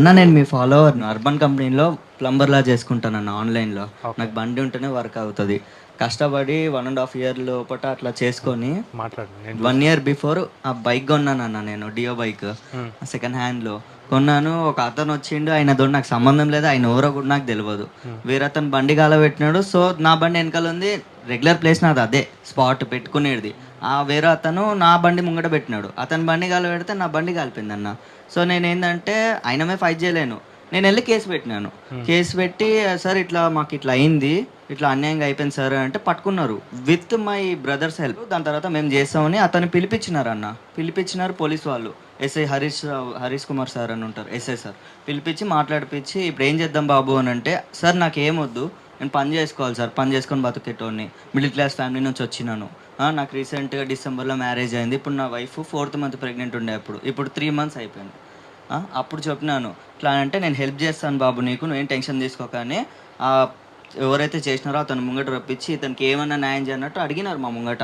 అన్న నేను మీ ఫాలోవర్ అర్బన్ కంపెనీలో ప్లంబర్లా చేసుకుంటానన్న ఆన్లైన్లో నాకు బండి ఉంటేనే వర్క్ అవుతుంది. కష్టపడి వన్ అండ్ హాఫ్ ఇయర్ లోపల అట్లా చేసుకొని మాట్లాడు వన్ ఇయర్ బిఫోర్ ఆ బైక్ కొన్నానన్న నేను డియో బైక్ సెకండ్ హ్యాండ్లో కొన్నాను ఒక అతను వచ్చిండు ఆయనతో నాకు సంబంధం లేదు ఆయన ఎవరో కూడా నాకు తెలియదు వేరే అతను బండి కాల పెట్టినాడు సో నా బండి వెనకాల ఉంది రెగ్యులర్ ప్లేస్ నాది అదే స్పాట్ పెట్టుకునేది. ఆ వేరే అతను నా బండి ముంగట పెట్టినాడు. అతని బండి కాల పెడితే నా బండి కాలిపోయింది అన్న సో నేను ఏంటంటే ఆయనమే ఫైట్ చేయలేను. నేను వెళ్ళి కేసు పెట్టినాను. కేసు పెట్టి సార్ ఇట్లా మాకు ఇట్లా అయింది. ఇట్లా అన్యాయంగా అయిపోయింది సార్ అంటే పట్టుకున్నారు. With my brothers help. దాని తర్వాత మేము చేస్తామని అతను పిలిపించినారు అన్న పిలిపించినారు పోలీస్ వాళ్ళు. ఎస్ఐ హరీష్ హరీష్ కుమార్ సార్ అని ఉంటారు. SI sir. పిలిపించి మాట్లాడిపించి ఇప్పుడు ఏం చేద్దాం బాబు అని అంటే సార్ నాకు ఏమొద్దు నేను పని చేసుకోవాలి సార్. పని చేసుకొని బతికేటోడిని. మిడిల్ క్లాస్ ఫ్యామిలీ నుంచి వచ్చినాను. నాకు రీసెంట్గా డిసెంబర్లో మ్యారేజ్ అయింది. ఇప్పుడు నా వైఫ్ ఫోర్త్ మంత్ ప్రెగ్నెంట్ ఉండే అప్పుడు. ఇప్పుడు త్రీ మంత్స్ అయిపోయింది. అప్పుడు చెప్పినాను. ఇట్లా అంటే నేను హెల్ప్ చేస్తాను బాబు నీకు నువ్వేం టెన్షన్ తీసుకోకని ఆ, ఎవరైతే చేసినారో అతను ముంగట రప్పించి ఇతనికి ఏమన్నా న్యాయం చేయనట్టు అడిగినారు మా ముంగట.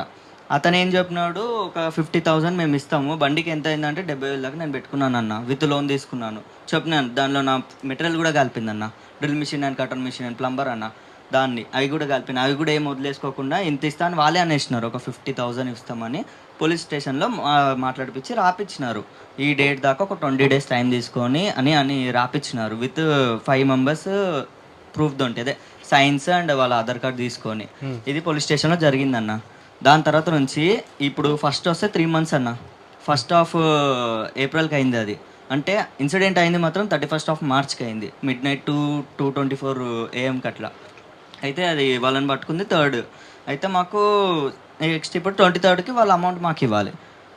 అతను ఏం చెప్పినాడు ఒక ఫిఫ్టీ థౌసండ్ మేము ఇస్తాము బండికి ఎంత అయిందంటే డెబ్బై వేల దాకా నేను పెట్టుకున్నాను అన్న విత్ లోన్ తీసుకున్నాను. చెప్పినాను దానిలో నా మెటీరియల్ కూడా కలిపిందన్న. Drill machine and cutter machine and plumber అన్న. దాన్ని అవి కూడా కలిపిన అవి కూడా ఏం వదిలేసుకోకుండా ఇంత ఇస్తాను వాళ్ళే అనేసినారు. ఒక ఫిఫ్టీ థౌసండ్ ఇస్తామని పోలీస్ స్టేషన్లో మాట్లాడిపించి రాపిచ్చినారు. ఈ డేట్ దాకా ఒక ట్వంటీ డేస్ టైం తీసుకొని అని అని రాపిచ్చినారు. విత్ ఫైవ్ మెంబర్స్ ప్రూఫ్ దొంటి అదే సైన్స్ అండ్ వాళ్ళ ఆధార్ కార్డ్ తీసుకొని. ఇది పోలీస్ స్టేషన్లో జరిగిందన్న. దాని తర్వాత నుంచి ఇప్పుడు ఫస్ట్ వస్తే త్రీ మంత్స్ అన్న. ఫస్ట్ ఆఫ్ ఏప్రిల్కి అయింది అది. అంటే ఇన్సిడెంట్ అయింది మాత్రం థర్టీ ఫస్ట్ ఆఫ్ మార్చ్కి అయింది. Midnight two to twenty four ఏఎంకి అట్లా. అయితే అది వాళ్ళని పట్టుకుంది థర్డ్ అయితే మాకు నెక్స్ట్ ఇప్పుడు ట్వంటీ థర్డ్కి వాళ్ళ అమౌంట్ మాకు ఇవ్వాలి.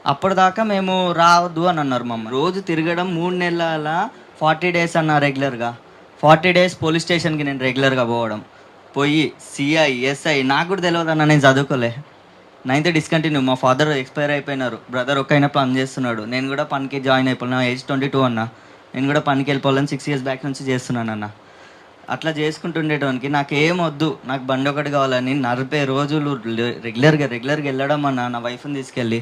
అప్పటిదాకా మేము రావద్దు అని అన్నారు మమ్మల్ని రోజు తిరగడం మూడు నెలల ఫార్టీ డేస్ అన్న రెగ్యులర్గా ఫార్టీ డేస్ పోలీస్ స్టేషన్కి నేను రెగ్యులర్గా పోవడం. పోయి సిఐ ఎస్ఐ నాకు కూడా తెలియదు అన్న నేను చదువుకోలే. నైన్త్ డిస్కంటిన్యూ మా ఫాదర్ ఎక్స్పైర్ అయిపోయినారు. బ్రదర్ ఒక్కైనా పని చేస్తున్నాడు. నేను కూడా పనికి జాయిన్ అయిపోయినా ఏజ్ ట్వంటీ టూ అన్న. నేను కూడా పనికి వెళ్ళిపోవాలని సిక్స్ ఇయర్స్ బ్యాక్ నుంచి చేస్తున్నాను అన్న. అట్లా చేసుకుంటుండేటోనికి నాకు ఏం వద్దు నాకు బండి ఒకటి కావాలని నలభై రోజులు రెగ్యులర్గా రెగ్యులర్గా వెళ్ళడం అన్న నా వైఫ్ని తీసుకెళ్ళి.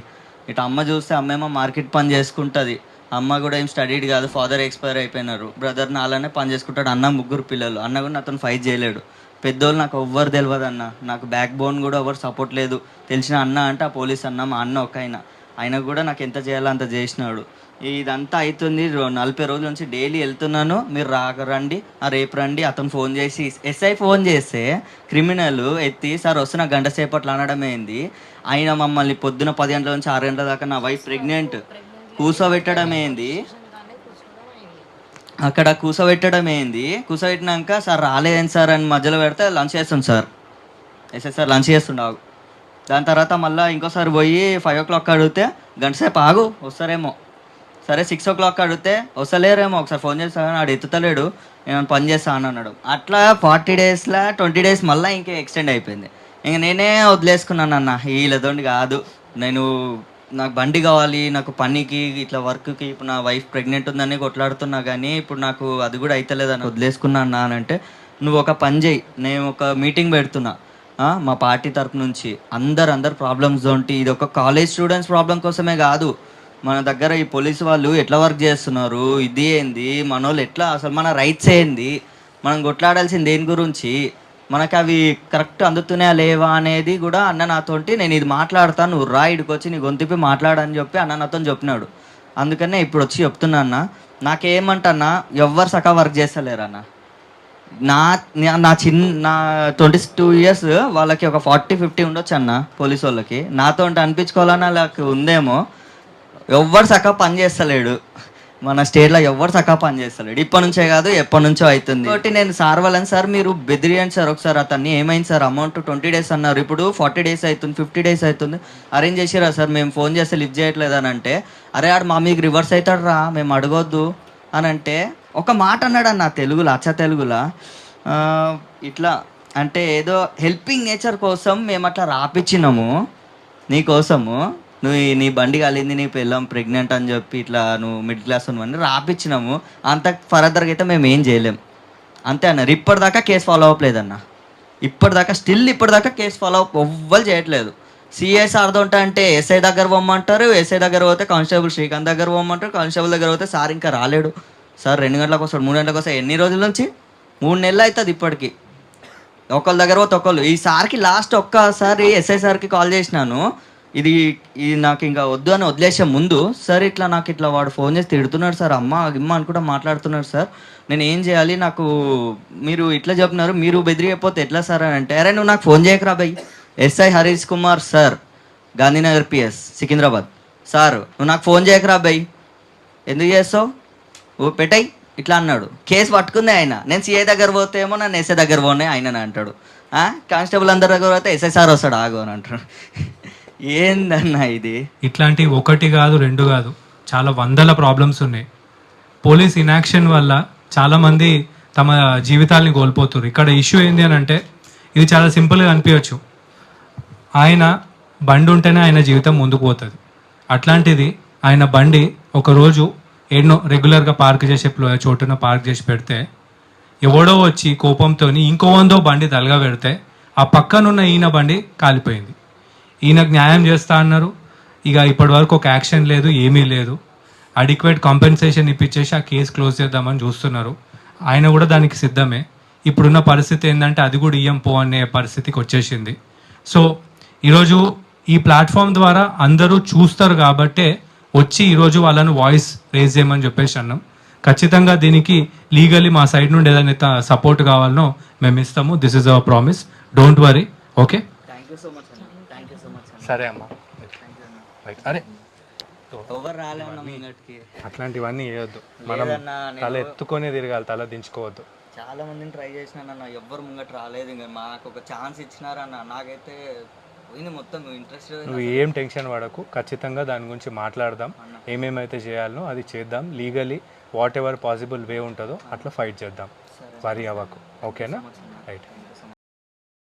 ఇటు అమ్మ చూస్తే అమ్మేమో మార్కెట్ పని చేసుకుంటుంది. అమ్మ కూడా ఏం స్టడీడ్ కాదు ఫాదర్ ఎక్స్పైర్ అయిపోయినారు. బ్రదర్ నాలానే పని చేసుకుంటాడు అన్న ముగ్గురు పిల్లలు. అన్న కూడా అతను ఫైట్ చేయలేడు. పెద్దోళ్ళు నాకు ఎవ్వరు తెలియదు అన్న నాకు బ్యాక్ బోన్ కూడా ఎవరు సపోర్ట్ లేదు. తెలిసిన అన్న అంటే ఆ పోలీస్ అన్న మా అన్న ఒక ఆయన ఆయన కూడా నాకు ఎంత చేయాలో అంత చేసినాడు. ఇదంతా అవుతుంది నలభై రోజుల నుంచి డైలీ వెళ్తున్నాను. మీరు రాక రండి. ఆ రేపు రండి. అతను ఫోన్ చేసి ఎస్ఐ ఫోన్ చేస్తే క్రిమినల్ ఎత్తి సార్ వస్తున్న గంట సేపట్లో అనడం ఏంది? ఆయన మమ్మల్ని పొద్దున పది గంటల నుంచి ఆరు గంటల దాకా నా వైఫ్ ప్రెగ్నెంట్ కూర్చోబెట్టడం ఏంది? అక్కడ కూర్చోబెట్టడం ఏంది? కూర్చోబెట్టినాక సార్ రాలేదని సార్ అని మధ్యలో పెడితే లంచ్ చేస్తాం సార్. ఎస్ఐ సార్ లంచ్ చేస్తుండవు. దాని తర్వాత మళ్ళీ ఇంకోసారి పోయి ఫైవ్ ఓ క్లాక్ అడిగితే గంట సేపు ఆగు వస్తారేమో. సరే సిక్స్ ఓ క్లాక్ అడిగితే వస్తలేరేమో ఒకసారి ఫోన్ చేస్తాను ఆడు ఎత్తుతలేడు నేను పని చేస్తాను అన్నాడు. అట్లా ఫార్టీ డేస్లో ట్వంటీ డేస్ మళ్ళీ ఇంకా ఎక్స్టెండ్ అయిపోయింది. ఇంక నేనే వదిలేసుకున్నాను అన్న వీళ్ళతోటి కాదు. నేను నాకు బండి కావాలి నాకు పనికి ఇట్లా వర్క్కి ఇప్పుడు నా వైఫ్ ప్రెగ్నెంట్ ఉందని కొట్లాడుతున్నా కానీ ఇప్పుడు నాకు అది కూడా అయితలేదని వదిలేసుకున్నా అన్న అని అంటే నువ్వు ఒక పని చేయి నేను ఒక మీటింగ్ పెడుతున్నా. మా పార్టీ తరపు నుంచి అందరు అందరు ప్రాబ్లమ్స్ ఉంటి ఇది ఒక కాలేజ్ స్టూడెంట్స్ ప్రాబ్లం కోసమే కాదు. మన దగ్గర ఈ పోలీసు వాళ్ళు ఎట్లా వర్క్ చేస్తున్నారు? ఇది ఏంది? మన వాళ్ళు ఎట్లా అసలు మన రైట్స్ ఏంది? మనం కొట్లాడాల్సింది దేని గురించి? మనకు అవి కరెక్ట్ అందుతున్నాయా లేవా అనేది కూడా అన్న నాతోటి నేను ఇది మాట్లాడతాను. నువ్వు రా ఇడికి వచ్చి నీ గొంతుపి మాట్లాడని చెప్పి అన్న నాతో చెప్పినాడు. అందుకనే ఇప్పుడు వచ్చి చెప్తున్నా అన్న. నాకేమంటన్నా? ఎవ్వరు సకా వర్క్ చేస్తలేరన్నా. నా నా- చిన్న నా ట్వంటీ టూ ఇయర్స్ వాళ్ళకి ఒక ఫార్టీ ఫిఫ్టీ ఉండొచ్చు అన్న పోలీస్ వాళ్ళకి. నాతో అనిపించుకోవాలని వాళ్ళకి ఉందేమో. ఎవ్వరు సక్క పని చేస్తలేడు. మన స్టేట్లో ఎవ్వరు సక్క పని చేస్తలేడు. ఇప్పటి నుంచే కాదు ఎప్పటి నుంచో అవుతుంది. కాబట్టి నేను సార్ వాళ్ళని సార్ మీరు బెదిరియండి సార్ ఒకసారి. అతన్ని ఏమైంది సార్? అమౌంట్ ట్వంటీ డేస్ అన్నారు. ఇప్పుడు ఫార్టీ డేస్ అవుతుంది ఫిఫ్టీ డేస్ అవుతుంది. అరేంజ్ చేసిరా సార్? మేము ఫోన్ చేస్తే లిఫ్ట్ చేయట్లేదు అని అంటే అరే ఆడు మా మీకు రివర్స్ అవుతాడు రా మేము అడగొద్దు. అని అంటే ఒక మాట అన్నాడు అన్న తెలుగులో అచ్చ తెలుగులో. ఇట్లా అంటే ఏదో హెల్పింగ్ నేచర్ కోసం మేము అట్లా రాపిచ్చినాము. నీ కోసము. నువ్వు నీ బండి కాలింది నీ పిల్లం ప్రెగ్నెంట్ అని చెప్పి ఇట్లా నువ్వు మిడిల్ క్లాస్ ఉన్నవన్నీ రాపిచ్చినాము. అంత ఫర్దర్గా అయితే మేము ఏం చేయలేం. అంతే అన్నారు ఇప్పటిదాకా కేసు ఫాలో అవ్వలేదన్న ఇప్పటిదాకా స్టిల్ ఇప్పటిదాకా కేసు ఫాలో అప్ ఎవ్వరు చేయట్లేదు. సిఎస్ఆర్తో అంటే ఎస్ఐ దగ్గర పోమ్మంటారు ఎస్ఐ దగ్గర పోతే కానిస్టేబుల్ శ్రీకాంత్ దగ్గర పోమ్మంటారు కానిస్టేబుల్ దగ్గర పోతే సార్ ఇంకా రాలేడు. సార్ రెండు గంటలకు వస్తాడు. మూడు గంటలకు వస్తాడు. ఎన్ని రోజుల నుంచి? మూడు నెలలు అవుతుంది ఇప్పటికి. ఒకళ్ళ దగ్గర పోతే ఒకళ్ళు. ఈ సార్కి లాస్ట్ ఒక్కసారి ఎస్ఐ సార్కి కాల్ చేసినాను. ఇది ఇది నాకు ఇంకా వద్దు అని వదిలేసే ముందు సార్ ఇట్లా నాకు ఇట్లా వాడు ఫోన్ చేసి తిడుతున్నాడు సార్. అమ్మ ఇమ్మ అనుకుంటా మాట్లాడుతున్నాడు సార్. నేను ఏం చేయాలి? నాకు మీరు ఇట్లా చెప్తున్నారు మీరు బెదిరియకపోతే ఎట్లా సార్? అని అంటే అరే నువ్వు నాకు phone చేయకరా bye SI Harish Kumar sir Gandhinagar PS Secunderabad. Sir నువ్వు నాకు ఫోన్ చేయకరా బై ఎందుకు చేస్తావు? ఓ పెట్టాయి ఇట్లా అన్నాడు. కేసు పట్టుకుంది ఆయన. నేను సిఐ దగ్గర పోతే ఏమో నన్ను ఎస్ఐ దగ్గర పోనే ఆయన అని అంటాడు. ఆ? కానిస్టేబుల్ అందరి దగ్గర పోతే ఎస్ఐ సార్ వస్తాడు ఆగు అని అంటాడు. ఏందన్నా ఇది? ఇట్లాంటి ఒకటి కాదు రెండు కాదు. చాలా వందల ప్రాబ్లమ్స్ ఉన్నాయి. పోలీస్ ఇనాక్షన్ వల్ల చాలామంది తమ జీవితాల్ని కోల్పోతున్నారు ఇక్కడ ఇష్యూ ఏంది అని అంటే ఇది చాలా సింపుల్గా అనిపించవచ్చు ఆయన బండి ఉంటేనే ఆయన జీవితం ముందుకు పోతుంది. అట్లాంటిది ఆయన బండి ఒకరోజు ఎన్నో రెగ్యులర్గా పార్క్ చేసే చోటున పార్క్ చేసి పెడితే ఎవడో వచ్చి కోపంతో ఇంకో వందో బండి తలగా పెడితే ఆ పక్కనున్న ఈయన బండి కాలిపోయింది. ఈయనకు న్యాయం చేస్తా అన్నారు. ఇక ఇప్పటి వరకు ఒక యాక్షన్ లేదు ఏమీ లేదు. అడిక్వేట్ కాంపెన్సేషన్ ఇప్పించేసి ఆ కేసు క్లోజ్ చేద్దామని చూస్తున్నారు. ఆయన కూడా దానికి సిద్ధమే. ఇప్పుడున్న పరిస్థితి ఏంటంటే అది కూడా ఇయ్యం పో అనే పరిస్థితికి వచ్చేసింది. సో ఈరోజు ఈ ప్లాట్ఫామ్ ద్వారా అందరూ చూస్తారు కాబట్టే వచ్చి ఈరోజు వాళ్ళను వాయిస్ రేజ్ చేయమని చెప్పేసి అన్నాం. ఖచ్చితంగా దీనికి లీగల్లీ మా సైడ్ నుండి ఏదైనా సపోర్ట్ కావాలనో మేము ఇస్తాము. This is our promise don't worry okay thank you so much అన్న థ్యాంక్ యూ సో మచ్ అన్న సరే అమ్మా. అరే. అట్లాంటివన్నీ వేయొద్దు మనం తల ఎత్తుకొని తిరగాలి తల దించుకోవద్దు. చాలా మందిని ట్రై చేసినానన్న. ఎవ్వరు ముంగట రాలేదు ఇంకా. మాకు ఒక ఛాన్స్ ఇచ్చినారన్న. నాకైతే పోయింది మొత్తం ఇంట్రెస్ట్ నువ్వు ఏం టెన్షన్ పడకు ఖచ్చితంగా దాని గురించి మాట్లాడదాం. ఏమేమైతే చేయాలనో అది చేద్దాం. Legally whatever possible way ఉంటుందో అట్లా ఫైట్ చేద్దాం. వరి అవ్వకు. ఓకేనా రైట్